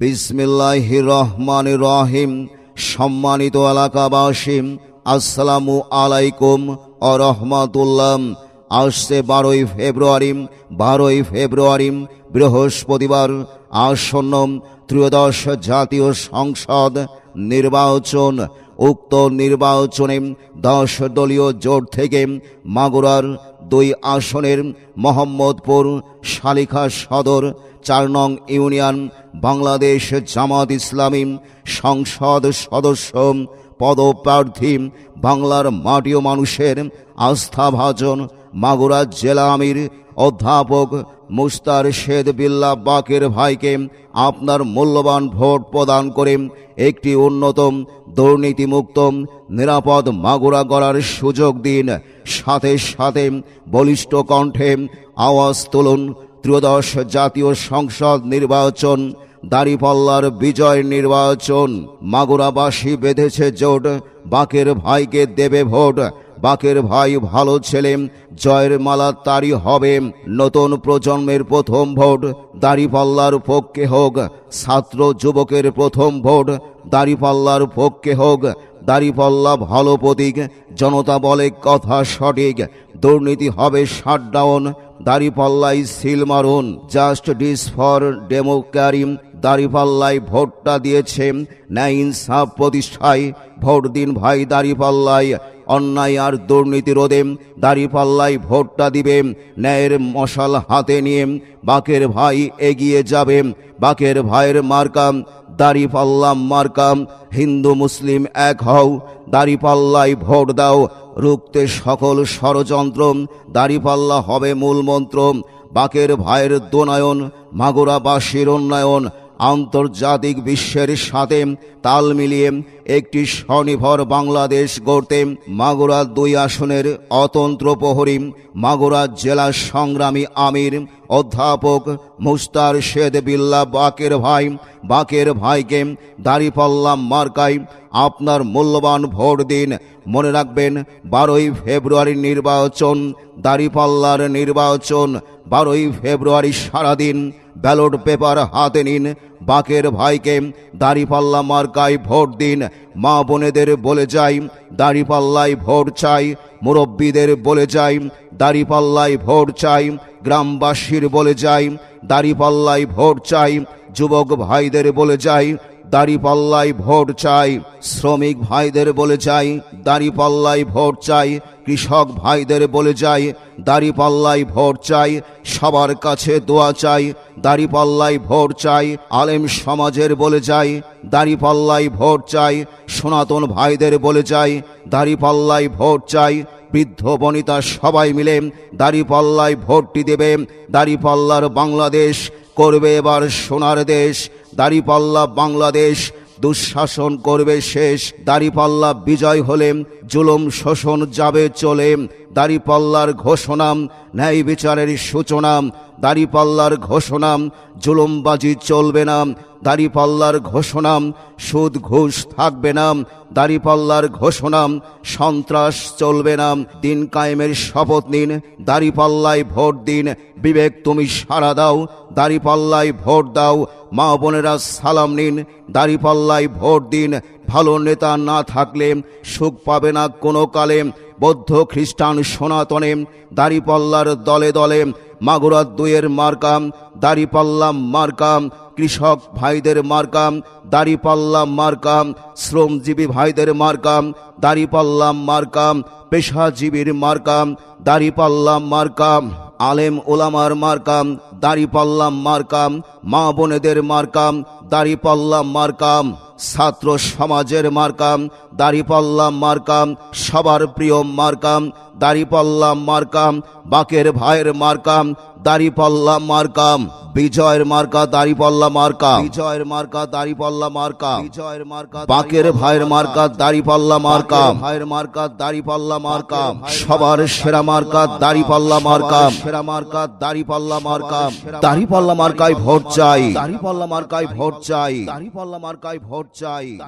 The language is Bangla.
বিসমিল্লাহ রহমান রহিম সম্মানিত এলাকাবাসী, আসসালামু আলাইকুম ও রহমাতুল্লাহ আসছে বারোই ফেব্রুয়ারি বারোই ফেব্রুয়ারি, বৃহস্পতিবার, আসন্ন ত্রয়োদশ জাতীয় সংসদ নির্বাচন। উক্ত নির্বাচনে দশ দলীয় জোট থেকে মাগুরার দুই আসনের মোহাম্মদপুর শালিখা সদর, চার নং ইউনিয়ন বাংলাদেশ জামাত ইসলামী সংসদ সদস্য, পদপ্রার্থী, বাংলার মাটি ও মানুষের আস্থাভাজন মাগুরা জেলা আমির অধ্যাপক মুস্তার শেদ বিল্লা বাকের ভাইকে আপনার মূল্যবান ভোট প্রদান করে একটি উন্নতম দুর্নীতিমুক্ত, নিরাপদ মাগুরা গড়ার সুযোগ দিন। সাথে সাথে বলিষ্ঠ কণ্ঠে আওয়াজ তুলুন। ত্রয়োদশ জাতীয় সংসদ নির্বাচন, দাড়িপাল্লার বিজয় নির্বাচন। মাগুরাবাসী বেঁধেছে জোট, বাকের ভাইকে দেবে ভোট। বাকের ভাই ভালো ছেলে, জয়ের মালা তারই হবে। নতুন প্রজন্মের প্রথম ভোট, দাড়িপাল্লার পক্ষে হোক। ছাত্র যুবকের প্রথম ভোট, দাড়িপাল্লার পক্ষে হোক। দাড়িপাল্লা ভালো প্রতীক, জনতা বলে কথা সঠিক। দুর্নীতি হবে শাটডাউন দাড়িপাল্লাই সিল মারুন। জাস্ট ডিস ফর ডেমোক্রারি দাড়িপাল্লাই ভোটটা দিয়েছে। ন্যায় ইনসাফ প্রতিষ্ঠায়, ভোট দিন ভাই দাড়িপাল্লাই অন্যায় আর দুর্নীতি রোধে দাড়িপাল্লাই ভোটটা দিবে। ন্যায়ের মশাল হাতে নিয়ে বাকের ভাই এগিয়ে যাবে। বাকের ভাইয়ের মার্কাম দাড়িপাল্লা মার্কাম হিন্দু, মুসলিম এক হও দাড়িপাল্লাই ভোট দাও। রুখতে সকল ষড়যন্ত্র দাড়িপাল্লা হবে মূল মন্ত্র বাকের ভাইয়ের দোনায়ন, মাগুরাবাসীর উন্নয়ন। আন্তর্জাতিক বিশ্বের সাথে তাল মিলিয়ে একটি স্বনির্ভর বাংলাদেশ গড়তে মাগুরা দুই আসনের অতন্ত্র প্রহরী মাগুরা জেলা সংগ্রামী আমির, অধ্যাপক মুস্তার শেদ বিল্লা বাকের ভাই, বাকের ভাইকে দাড়িপাল্লা মার্কাই আপনার মূল্যবান ভোট দিন। মনে রাখবেন, বারোই ফেব্রুয়ারি নির্বাচন, দাঁড়িপাল্লার নির্বাচন, বারোই ফেব্রুয়ারি সারাদিন ব্যালট পেপার হাতে নিন। বাকের ভাইকে দাড়িপাল্লা মার্কায় ভোট দিন। মা বোনেদের বলে যাই, দাঁড়িপাল্লায় ভোট চাই। মুরব্বীদের বলে যাই, দাঁড়িপাল্লায় ভোট চাই। গ্রামবাসীর বলে যাই, দাঁড়িপাল্লায় ভোট চাই। যুবক ভাইদের বলে যাই দাড়িপাল্লায় ভোট চাই, শ্রমিক ভাইদের বলে যাই দাড়িপাল্লায় ভোট চাই, কৃষক ভাইদের বলে যাই দাড়িপাল্লায় ভোট চাই, সবার কাছে দোয়া চাই দাড়িপাল্লায় ভোট চাই, আলেম সমাজের বলে যাই দাড়িপাল্লায় ভোট চাই, সনাতন ভাইদের বলে যাই দাড়িপাল্লায় ভোট চাই, বৃদ্ধ বনিতা সবাই মিলে দাড়িপাল্লায় ভোটটি দেবে দাড়িপাল্লার বাংলাদেশ করবে এবার সোনার দেশ, দাড়িপাল্লা বাংলাদেশ, দুঃশাসন করবে শেষ, দাড়িপাল্লা বিজয় হলেম জুলুম শোষণ যাবে চলে। দাড়িপাল্লার ঘোষণা ন্যায় বিচারের সূচনা দাড়িপাল্লার ঘোষণা জুলুমবাজি চলবে না দাড়িপাল্লার ঘোষণা সুদ ঘুষ থাকবে না দাড়িপাল্লার ঘোষণা সন্ত্রাস চলবে না দিন কায়েমের শপথ নিন, দাড়িপাল্লায় ভোট দিন, বিবেক তুমি সাড়া দাও, দাড়িপাল্লায় ভোট দাও, মা বোনেরা সালাম নিন, দাড়িপাল্লায় ভোট দিন, ভালো নেতা না থাকলে সুখ পাবে না কোনো কালে বৌদ্ধ খ্রিস্টান সনাতনে দাড়িপাল্লার দলে দলে মাগুরা দুয়ের মার্কাম দাড়িপাল্লা মার্কাম কৃষক ভাইদের মার্কাম দাড়িপাল্লা মার্কাম শ্রমজীবী ভাইদের মার্কাম দাড়িপাল্লা মার্কাম পেশাজীবীর মার্কাম দাড়িপাল্লা মার্কাম আলেম ওলামার মার্কাম দাড়িপাল্লা মার্কাম মা বোনেদের মার্কাম দাড়িপাল্লা মার্কাম ছাত্র সমাজের মার্কাম দাড়িপাল্লা মার্কাম সবার প্রিয় মার্কাম দাড়িপাল্লা মার্কাম বাকের ভাইয়ের মার্কাম দাড়িপাল্লা মার্কাম বিজয়ের মার্কা দাড়িপাল্লা মার্কা বিজয়ের মার্কা দাড়িপাল্লা মার্কা বিজয়ের মার্কা বাকের ভাইয়ের মার্কা দাড়িপাল্লা মার্কা ভাইয়ের মার্কা দাড়িপাল্লা মার্কা সবার সেরা মার্কা দাড়িপাল্লা মার্কা সেরা মার্কা দাড়িপাল্লা মার্কা দাড়িপাল্লা মার্কায় ভোট চাই। দাড়িপাল্লা মার্কায় ভোট চাই। দাড়িপাল্লা মার্কায় ভোট চাই।